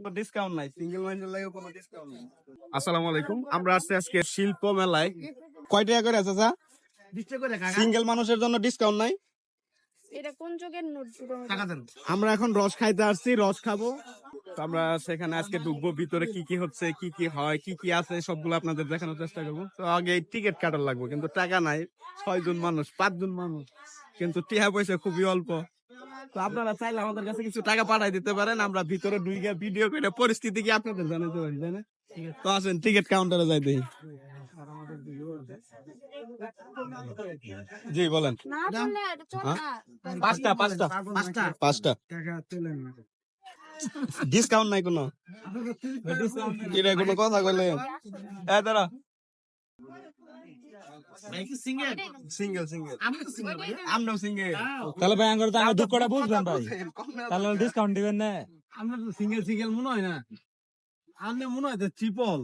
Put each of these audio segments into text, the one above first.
কোনো ডিসকাউন্ট নাই। সিঙ্গেল মানুষের লাগে কোনো ডিসকাউন্ট নাই। আসসালামু আলাইকুম আমরা আসছি আজকে শিল্প মেলায়। কয় টাকা করে আছে সিঙ্গেল মানুষের জন্য ডিসকাউন্ট নাই? এটা কোন যুগের আমরা এখন রস খাইতে আসছি রস খাব। তো আমরা সেখানে আজকে ঢুকবো ভিতরে কি কি হচ্ছে কি কি হয় কি কি আছে সবগুলো আপনাদের দেখানোর চেষ্টা করব। তো আগে টিকিট কাটার লাগবে কিন্তু টাকা নাই। ছয় জন মানুষ পাঁচ জন মানুষ। কিন্তু টিহা পয়সা খুবই অল্প। তো আপনারা চাইলে আমাদের কাছে কিছু টাকা পাঠাই দিতে পারেন আমরা ভিতরে ঢুকে ভিডিও করে পরিস্থিতি কি আপনাদের জানাতে পারি তাই না? তো আসেন টিকিট কাউন্টারে যাই দেখি। জি বলেন। না পাঁচটা পাঁচটা। পাঁচটা। পাঁচটা। ডিসকাউন্ট নাই কোনো? এটা কোনো কথা কইলে এ দাঁড়া। সিঙ্গেল সিঙ্গেল আমরাও সিঙ্গেল তাহলে ভাই আঙ্গুর তো আমার দুঃখটা বুঝবেন ভাই। তাহলে ডিসকাউন্ট দিবেন না। আমরা তো সিঙ্গেল সিঙ্গেল মনে হয় না। আপনি মনে হয় তো ট্রিপল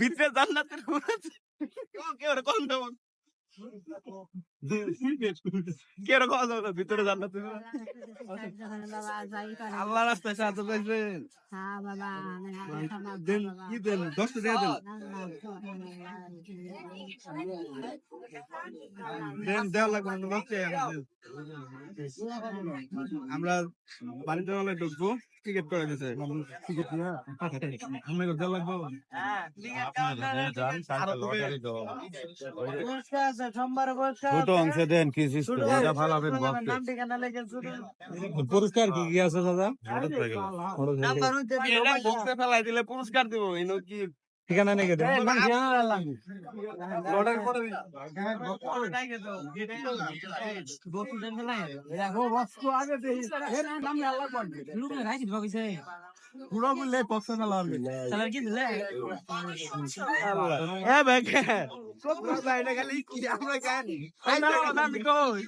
ভিতরে জান্নাতের কোন কেউ কম দাম ভিতরে আল্লাহ রাস্তায় সাহায্য পাইছেন হ্যাঁ কি দেন দশটা দিয়ে দেন। দেওয়া লাগবে না। আমরা বাড়িতে হলে ঢুকবো টিকিট করে দিতে। টিকিট আমরা দেওয়া লাগবো? ছোট অংশ দেন কি সিস্টেম এটা ভালো হবে পুরস্কার কি কি আছে দাদা? এটা বক্সে ফেলাই দিলে পুরস্কার দিব এনো কি? ঠিকানা নাকি দেন। অর্ডার এ সব খালি কি আমরা না না কই।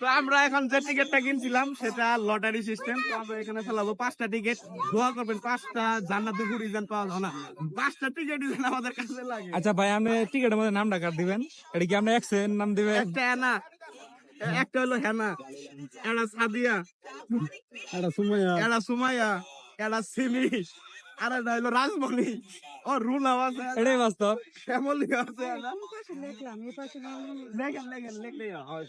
তো আমরা এখন যে টিকিটটা কিনছিলাম সেটা লটারি সিস্টেম তো আমরা এখানে ফেলাবো পাঁচটা টিকিট দোয়া করবেন পাঁচটা জান্নাতে ঘুরি যেন পাওয়া যায় না পাঁচটা টিকিট আমাদের কাছে লাগে আচ্ছা ভাই আপনি টিকিটের মধ্যে নামটা কাট দিবেন এটা কি আপনি এক্সের নাম দিবেন একটা হেনা একটা হলো হেনা একটা সাদিয়া এটা সুমাইয়া। একটা সুমাইয়া একটা সিমি আর একটা হলো রাজমণি। ও রুনা আছে। এটাই বাস্তব। শ্যামলি আছে। হয়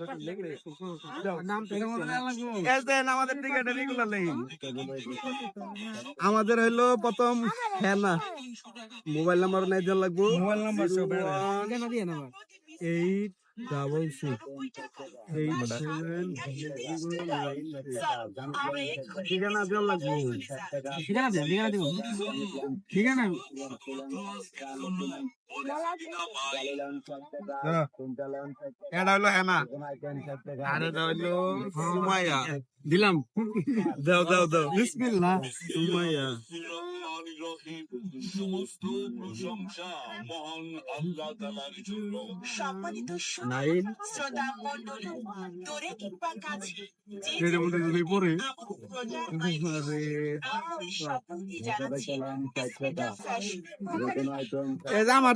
আমাদের টিকেটে রেগুলার লেখেন। আমাদের হইল প্রথম হেনা। মোবাইল নাম্বার নাই দেওয়া লাগবো। Mobile number eight double six ঠিকানা দেওয়া লাগবে ঠিকানা ঠিকানা দিব ঠিকানা এটা হলো হেনা আর এটা হইল সুমাইয়া দিলাম। দাও দাও দাও। বিসমিল্লাহ সুমাইয়া আমার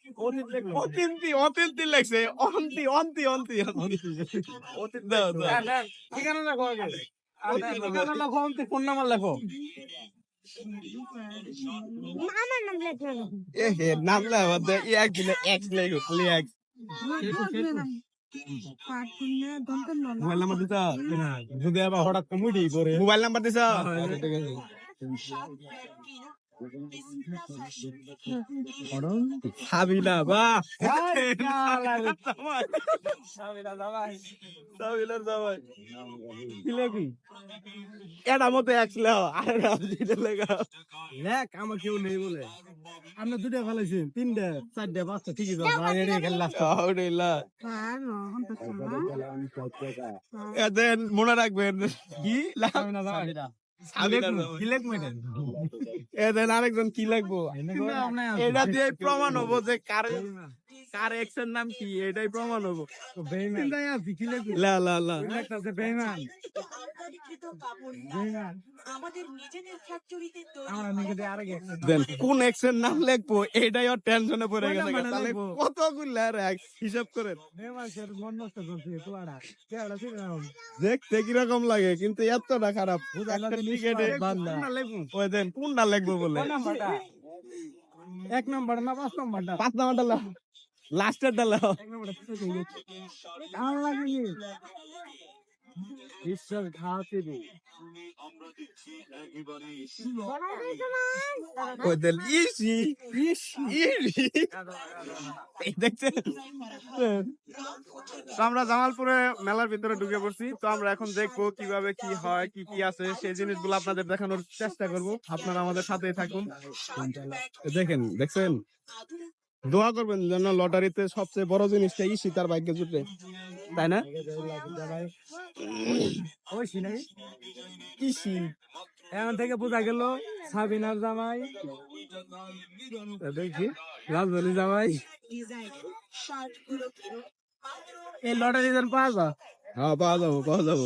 অতিন্তি অতিন্তি লাগছে অন্তি ঠিকানা লেখো আগে ঠিকানা লেখো ফোন নাম্বার লেখো। নাম মোবাইল নাম্বার দিছা? যদি আবার হঠাৎ কমিটি করে মোবাইল নাম্বার দিছা? এটা মতো এক আর লেখ আমার কেউ নেই বলে আপনি দুটা ফেলাইছেন তিনটা চারটা পাঁচটা ঠিকই তো এটাই খেলা আউরিল্লা নহন তো শোনা এদেন মনে রাখবেন। কি? জামাই। আরেকজন কি লাগবো? এটা দিয়ে প্রমাণ হব যে কার কার এক্সের নাম কি? এটাই প্রমাণ হব। চিন্তায় আছি কি লেখ লা লা লা। লেখতাছে বেইমান। বেইমান। কোন এক্সের নাম লিখব? এটাই ওর টেনশনে পড়ে গেছে তাহলে কতগুলা রাখ হিসাব করেন। বেইমান মন লাগে কিন্তু এতটা খারাপ। একটা। ওই দেন কোনটা লিখব বলে? এক নম্বর না পাঁচ নম্বরটা? পাঁচ নাম্বারটা লাস্টের লাগে ঈশ্বর ইসি ইসি। দেখছেন তো আমরা জামালপুরে মেলার ভিতরে ঢুকে পড়ছি। তো আমরা এখন দেখব কীভাবে কি হয় কি কি আছে সেই জিনিসগুলো আপনাদের দেখানোর চেষ্টা করব। আপনারা আমাদের সাথেই থাকুন। দেখেন দেখছেন? দোয়া করবেন যেন লটারিতে সবচেয়ে বড় জিনিসটা ইসি তার ভাগ্যে জুটে। তাই না? এখন থেকে বোঝা গেল সাবিনার জামাই দেখি রাজবলি জামাই। এই লটারি যেন পাওয়া যায়। হ্যাঁ পাওয়া যাব পাওয়া যাব।